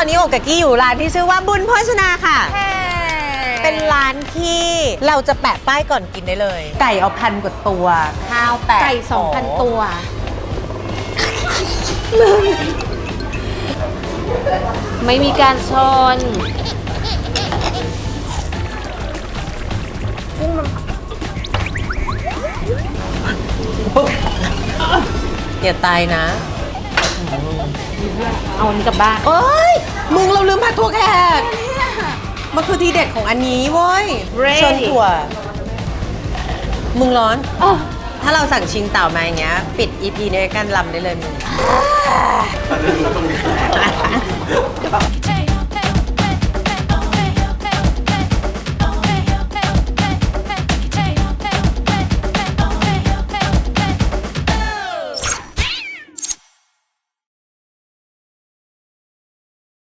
อนนี้โอกากี้อยู่ร้านที่ชื่อว่าบุญโภชนาค่ะ เป็นร้านที่เราจะแปะป้ายก่อนกินได้เลย ไก่เอาพันกว่าตัว ข้าวแปะไก่2,000ตัวไม่มีการชนอย่าตายนะ เอาอันนี้กลับบ้านเอ้ย มึงเราลืมผัดถั่วแขกมันคือทีเด็ดของอันนี้เว้ย Ready ชนถั่ว มึงร้อนอ๋อถ้าเราสั่งชิงเต่ามาอย่างเงี้ย ปิดอีพีนี้กันลำได้เลยมึง